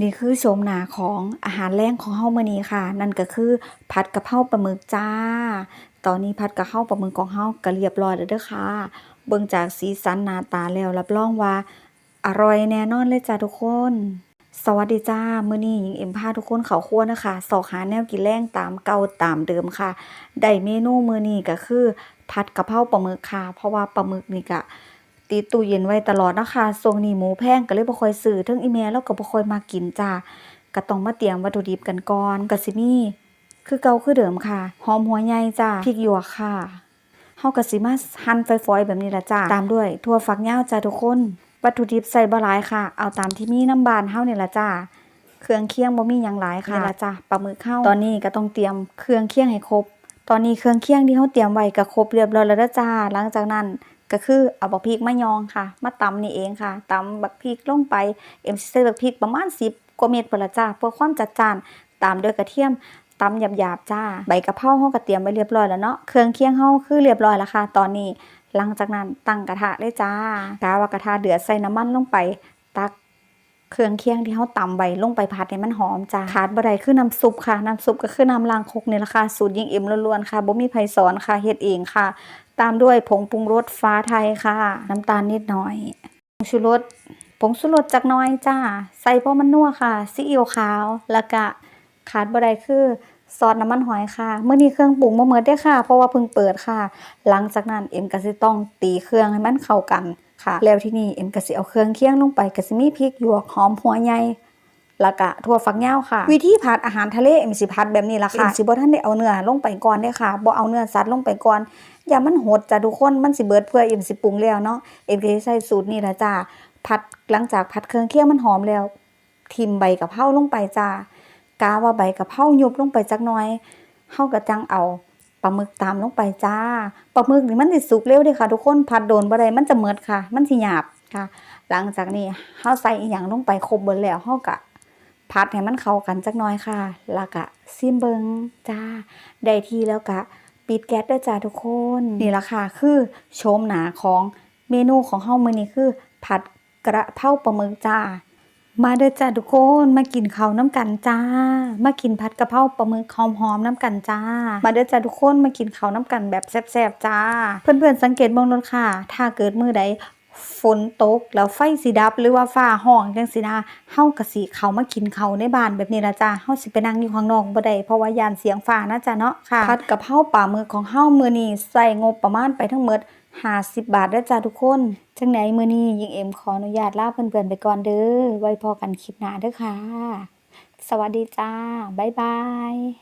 นี่คือโฉมหน้าของอาหารแรงของเฮามื้อนี้ค่ะ นั่นก็คือผัดกะเพราปลาหมึกจ้า ตอนนี้ผัดกะเพราปลาหมึกของเฮาก็เรียบร้อยแล้วเด้อค่ะ เบิ่งจากสีสันหน้าตาแล้วรับรองว่า อร่อยแน่นอนเลยจ้าทุกคน สวัสดีจ้ามื้อนี้หญิงเอ็มพาทุกคนเข้าครัวนะคะสอกหาแนวกินแรงตามเก่าตามเดิมค่ะได้เมนูมื้อนี้ก็คือ ผัดกะเพราปลาหมึกค่ะ เพราะว่าปลาหมึกนี่ก็ ติดตู้เย็นไว้ตลอดนะคะช่วงนี้หมูแพงก็เลยบ่ค่อยซื้อเทิงอีแม่แล้วก็บ่ค่อยมากินจ้าก็ต้องมาเตรียมวัตถุดิบกันก่อนก็สิมีคือเก่าคือเดิมค่ะหอมหัวใหญ่จ้าพริกหยวกค่ะเฮาก็สิมาหั่นฝอยๆแบบนี้ละจ้าตามด้วยถั่วฝักยาวจ้าทุกคน วัตถุดิบใส่บ่หลายค่ะ เอาตามที่มีน้ำบานเฮานี่ละจ้าเครื่องเคียงบ่มีหยังหลายค่ะนี่ละจ้าปลาหมึกเฮาตอนนี้ก็ต้องเตรียมเครื่องเคียงให้ครบ ตอนนี้เครื่องเคียงที่เฮาเตรียมไว้ก็ครบเรียบร้อยแล้วจ้าหลังจากนั้น ก็คือเอาบักพริกมายองค่ะ มาตำนี่เองค่ะตำบักพริกลงไปเอ็มสิใส่บักพริกประมาณ10กว่าเม็ดพุ่นละจ้าเพื่อความจัดจานตามด้วยกระเทียมตำหยาบๆจ้า ใบกะเพราเฮาก็เตรียมไว้เรียบร้อยแล้วเนาะเครื่องเคียงเฮาคือเรียบร้อยแล้วค่ะ ตอนนี้หลังจากนั้นตั้งกระทะเลยจ้ากาวากระทะเดือดใส่น้ำมันลงไป ตักเครื่องเคียงที่เฮาตำไว้ลงไปผัดให้มันหอมจ้าขาดบ่ไดคือน้ำซุปค่ะ น้ำซุปก็คือน้ำล้างครกนี่แหละค่ะ สูตรยิ่งเอ็มล้วนๆค่ะบ่มีไผสอนค่ะเฮ็ดเองค่ะ ตามด้วยผงปรุงรสฟ้าไทยค่ะ น้ำตาลนิดหน่อยผงชูรสผงชูรสจักน้อยจ้า ใส่พราะมันนัวค่ะซีอิ๊วขาว แล้วก็ขาดบ่ไดคือซอสน้ำมันหอยค่ะเมื้อนี้เครื่องปรุงบ่หมดเด้ค่ะ เพราะว่าเพิ่งเปิดค่ะ หลังจากนั้นเอ็มก็สิต้องตีเครื่องให้มันเข้ากันค่ะ แล้วที่นี่เอ็มก็สิเอาเครื่องเคี่ยงลงไปก็สิมีพริกหยวกหอมหัวใหญ่ แล้วก็ถั่วฝักยาวค่ะ วิธีผัดอาหารทะเลเอ็มสิผัดแบบนี้ล่ะค่ะเอ็มสิบ่ทันได้เอาเนื้อลงไปก่อนเด้อค่ะบ่เอาเนื้อสัตว์ลงไปก่อนอย่ามันโหดจ้ะทุกคนมันสิเบิดเพื่อเอ็มสิปรุงแล้วเนาะเอ็มก็สิใช้สูตรนี้ล่ะจ้าผัดหลังจากผัดเครื่องเคียงมันหอมแล้ว ทิมใบกะเพราลงไปจ้ากาว่าใบกะเพรายุบลงไปจักหน่อยเฮาก็จังเอาปลาหมึกตามลงไปจ้าปลาหมึกนี่มันสิสุกเร็วเด้ค่ะ ทุกคนผัดโดนบ่ได้มันจะเมิดค่ะ มันสิหยาบค่ะ หลังจากนี้เฮาใส่อีหยังลงไปครบเบิดแล้วเฮาก็ ผัดให้มันเข้ากันจักหน่อยค่ะ แล้วก็ซิมเบิงจ้า ได้ทีแล้วก็ปิดแก๊สเด้อจ้าทุกคน นี่ละค่ะ คือโฉมหนาของเมนูของเฮามื้อนี้คือ ผัดกระเพราปลาหมึกจ้า มาเด้อจ้าทุกคน มากินข้าวน้ำกันจ้า มากินผัดกระเพราปลาหมึกหอมๆน้ำกันจ้า มาเด้อจ้าทุกคน มากินข้าวน้ำกันแบบแซ่บๆจ้า เพื่อนๆสังเกตเบ้างนนค่ะ ถ้าเกิดมื้อใด ฝนตกแล้วไฟสิดับหรือว่าฟ้าห้องจังซี่นะเฮาก็สิเขามากินเขาในบ้านแบบนี้ละจ้าเฮาสิไปนั่งอยู่ข้างนอกบ่ได้เพราะว่ายานเสียงฟ้านะจ้าเนาะค่ะผัดกะเพราปลามึกของเฮามื้อนี้ใส่งบประมาณไปทั้งหมด50 บาทเด้อจ้าทุกคน จังไหนมื้อนี้หญิงเอ็มขออนุญาตลาเพื่อนๆไปก่อนเด้อไว้พอกันคลิปหน้าเด้อค่ะ สวัสดีจ้าบ๊ายบาย